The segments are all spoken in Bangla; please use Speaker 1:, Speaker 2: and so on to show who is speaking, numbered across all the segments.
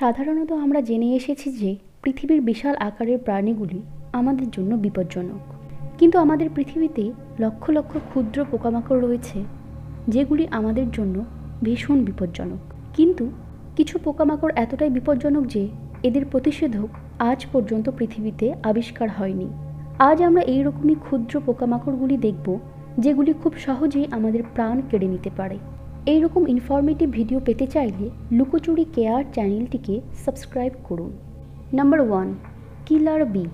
Speaker 1: সাধারণত আমরা জেনে এসেছি যে পৃথিবীর বিশাল আকারের প্রাণীগুলি আমাদের জন্য বিপজ্জনক। কিন্তু আমাদের পৃথিবীতে লক্ষ লক্ষ ক্ষুদ্র পোকামাকড় রয়েছে, যেগুলি আমাদের জন্য ভীষণ বিপজ্জনক। কিন্তু কিছু পোকামাকড় এতটাই বিপজ্জনক যে এদের প্রতিষেধক আজ পর্যন্ত পৃথিবীতে আবিষ্কার হয়নি। আজ আমরা এই রকমই ক্ষুদ্র পোকামাকড়গুলি দেখব, যেগুলি খুব সহজেই আমাদের প্রাণ কেড়ে নিতে পারে। এই রকম ইনফরমেটিভ ভিডিও পেতে চাইলে লুকোচুরি কেয়ার চ্যানেলটিকে সাবস্ক্রাইব করুন। নাম্বার ওয়ান কিলার বি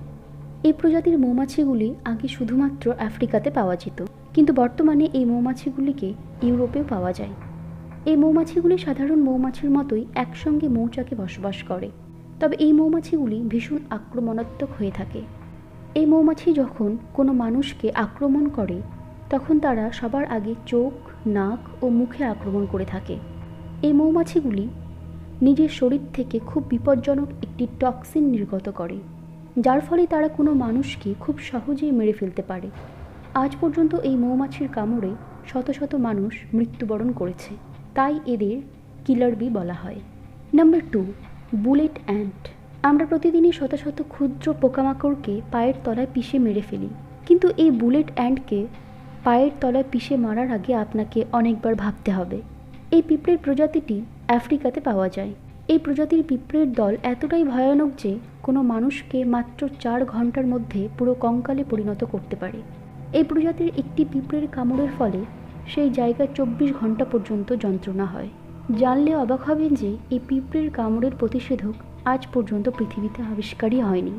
Speaker 1: এই প্রজাতির মৌমাছিগুলি আগে শুধুমাত্র আফ্রিকাতে পাওয়া যেত, কিন্তু বর্তমানে এই মৌমাছিগুলিকে ইউরোপেও পাওয়া যায়। এই মৌমাছিগুলি সাধারণ মৌমাছির মতোই একসঙ্গে মৌচাকে বসবাস করে। তবে এই মৌমাছিগুলি ভীষণ আক্রমণাত্মক হয়ে থাকে। এই মৌমাছি যখন কোনো মানুষকে আক্রমণ করে, তখন তারা সবার আগে চোখ নাক ও মুখে আক্রমণ করে থাকে। এই মৌমাছিগুলি নিজের শরীর থেকে খুব বিপজ্জনক একটি টক্সিন নির্গত করে, যার ফলে তারা কোনো মানুষকে খুব সহজেই মেরে ফেলতে পারে। আজ পর্যন্ত এই মৌমাছির কামড়ে শত শত মানুষ মৃত্যুবরণ করেছে, তাই এদের কিলার বি বলা হয়। Number two, bullet ant. আমরা প্রতিদিনই শত শত ক্ষুদ্র পোকামাকড়কে পায়ের তলায় পিষে মেরে ফেলি, কিন্তু এই বুলেট অ্যান্টকে পায়ের তলায় পিষে মারার আগে আপনাকে অনেকবার ভাবতে হবে। এই পিঁপড়ের প্রজাতিটি আফ্রিকাতে পাওয়া যায়। এই প্রজাতির পিঁপড়ের দল এতটাই ভয়ানক যে কোনো মানুষকে মাত্র চার ঘণ্টার মধ্যে পুরো কঙ্কালে পরিণত করতে পারে। এই প্রজাতির একটি পিঁপড়ের কামড়ের ফলে সেই জায়গায় চব্বিশ ঘণ্টা পর্যন্ত যন্ত্রণা হয়। জানলে অবাক হবেন যে এই পিঁপড়ের কামড়ের প্রতিষেধক আজ পর্যন্ত পৃথিবীতে আবিষ্কারই হয়নি।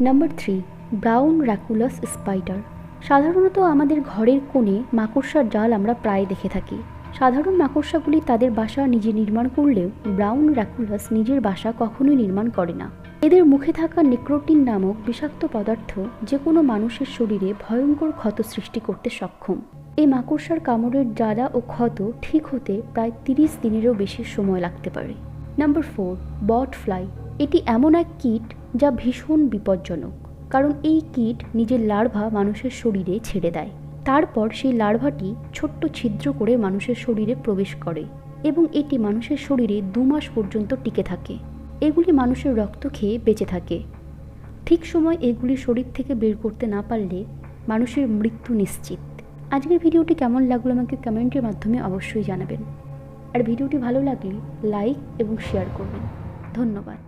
Speaker 1: Number three, brown recluse spider. সাধারণত আমাদের ঘরের কোণে মাকড়সার জাল আমরা প্রায় দেখে থাকি। সাধারণ মাকড়সাগুলি তাদের বাসা নিজে নির্মাণ করলেও ব্রাউন র্যাকুলাস নিজের বাসা কখনোই নির্মাণ করে না। এদের মুখে থাকা নেক্রোটিন নামক বিষাক্ত পদার্থ যে কোনো মানুষের শরীরে ভয়ঙ্কর ক্ষত সৃষ্টি করতে সক্ষম। এই মাকড়সার কামড়ের জ্বালা ও ক্ষত ঠিক হতে প্রায় তিরিশ দিনেরও বেশি সময় লাগতে পারে। Number four, bot fly. এটি এমন এক কীট যা ভীষণ বিপজ্জনক। কারণ এই কীট নিজের লার্ভা মানুষের শরীরে ছেড়ে দেয়। তারপর সেই লার্ভাটি ছোট্ট ছিদ্র করে মানুষের শরীরে প্রবেশ করে এবং এটি মানুষের শরীরে দু মাস পর্যন্ত টিকে থাকে। এগুলি মানুষের রক্ত খেয়ে বেঁচে থাকে। ঠিক সময় এগুলি শরীর থেকে বের করতে না পারলে মানুষের মৃত্যু নিশ্চিত। আজকের ভিডিওটি কেমন লাগল আমাকে কমেন্টের মাধ্যমে অবশ্যই জানাবেন। আর ভিডিওটি ভালো লাগলে লাইক এবং শেয়ার করবেন। ধন্যবাদ।